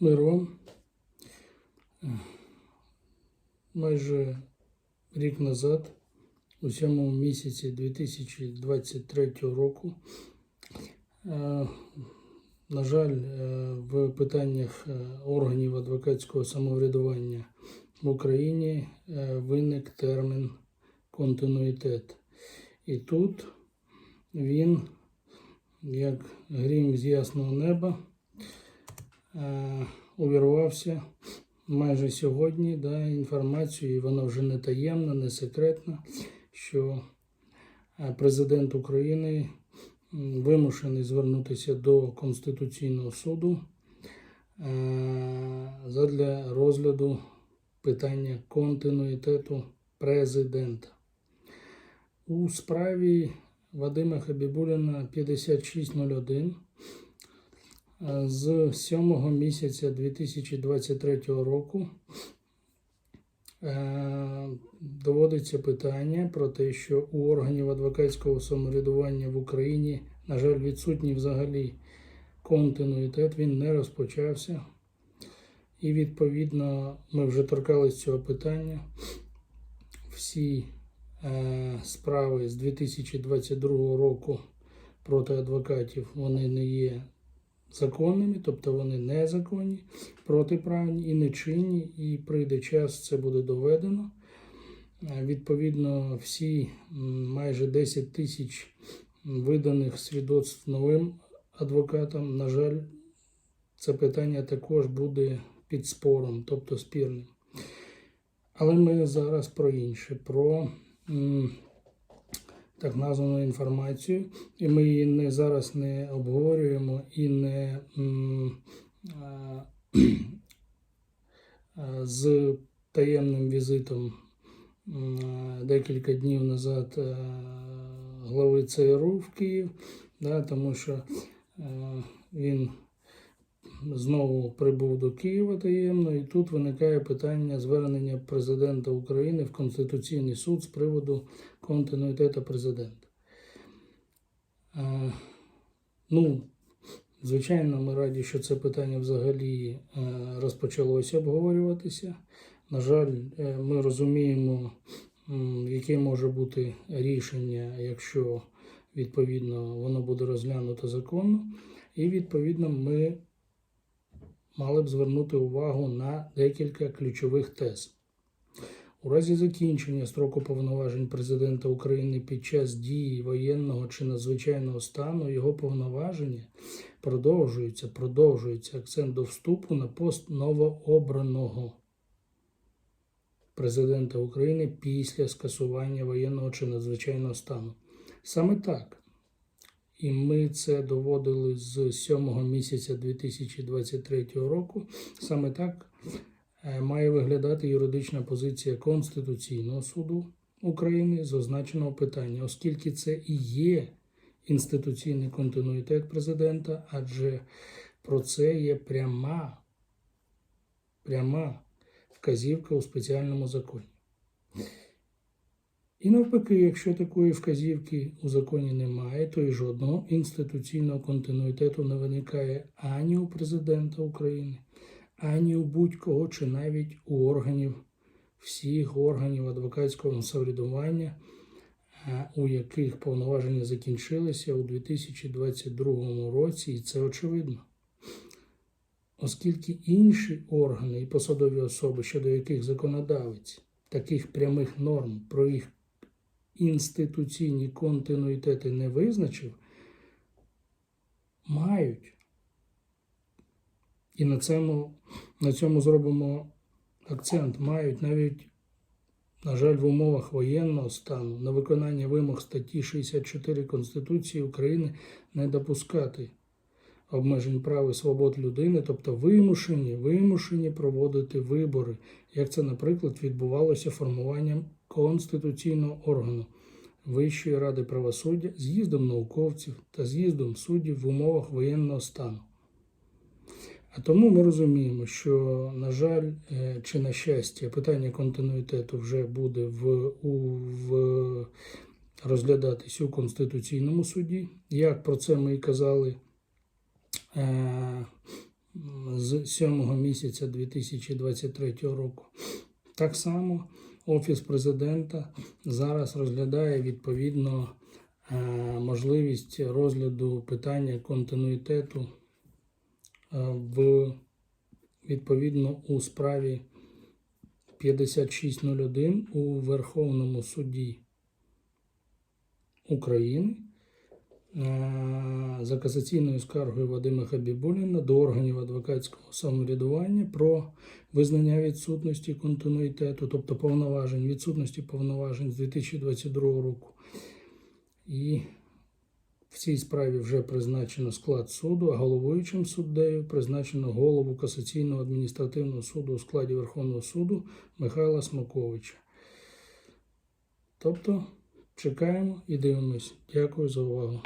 Мир вам. Майже рік назад, у сьомому місяці 2023 року, е, на жаль, е, в питаннях е, органів адвокатського самоврядування в Україні виник термін континуїтет. І тут він, як грім з ясного неба, увірвався майже сьогодні да, інформацію, і вона вже не таємна, не секретна, що е, президент України вимушений звернутися до Конституційного суду е, задля розгляду питання континуїтету президента. У справі Вадима Хабібуліна 5601 е, з 7 місяця 2023 року е, доводиться питання про те, що у органів адвокатського самоврядування в Україні, на жаль, відсутній взагалі континуїтет, він не розпочався. І відповідно ми вже торкались цього питання. Всі е, справи з 2022 року проти адвокатів вони не є законними, тобто вони незаконні, протиправні і нечинні, і прийде час, це буде доведено. Е, Відповідно, всі майже 10 тисяч виданих свідоцтв новим адвокатам, на жаль, це питання також буде під спором, тобто спірним. Але ми зараз про інше, про так названу інформацію, і ми її не зараз не обговорюємо і не з таємним візитом декілька днів назад е, глави ЦРУ в Київ, да, тому що е, він знову прибув до Києва таємно, і тут виникає питання звернення президента України в Конституційний суд з приводу континуїтету президента. Е, ну, звичайно, ми раді, що це питання взагалі е, розпочалося обговорюватися. На жаль, е, ми розуміємо, яке може бути рішення, якщо відповідно воно буде розглянуто законно. І відповідно ми мали б звернути увагу на декілька ключових тез. У разі закінчення строку повноважень президента України під час дії воєнного чи надзвичайного стану його повноваження продовжуються, продовжується акцент до вступу на пост новообраного президента України після скасування воєнного чи надзвичайного стану. Саме так. І ми це доводили з 7 місяця 2023 року. Саме так е, має виглядати юридична позиція Конституційного суду України з означеного питання, оскільки це і є інституційний континуїтет президента, адже про це є пряма, пряма вказівка у спеціальному законі. І навпаки, якщо такої вказівки у законі немає, то і жодного інституційного континуїтету не виникає ані у президента України, ані у будь-кого, чи навіть у органів всіх органів адвокатського самоврядування, е, у яких повноваження закінчилися у 2022 році, і це очевидно. Оскільки інші органи і посадові особи, щодо яких законодавець таких прямих норм про їх інституційні континуїтети не визначив, мають. І на цьому, на цьому зробимо акцент. Мають навіть, на жаль, в умовах воєнного стану на виконання вимог статті 64 Конституції України не допускати обмежень прав і свобод людини, тобто вимушені, вимушені проводити вибори, як це, наприклад, відбувалося формуванням конституційного органу Вищої ради правосуддя, з'їздом науковців та з'їздом суддів в умовах воєнного стану. А тому ми розуміємо, що, на жаль, е, чи на щастя, питання континуїтету вже буде в, у, в розглядатись у Конституційному суді. Як про це ми і казали е, з 7 місяця 2023 року. Так само Офіс президента зараз розглядає відповідно е, можливість розгляду питання континуїтету е, в відповідно у справі 5601 у Верховному суді України за касаційною скаргою Вадима Хабібуліна до органів адвокатського самоврядування про визнання відсутності континуїтету, тобто повноважень, відсутності повноважень з 2022 року. І в цій справі вже призначено склад суду, а головуючим суддею призначено голову касаційного адміністративного суду у складі Верховного суду Михайла Смаковича. Тобто чекаємо і дивимось. Дякую за увагу.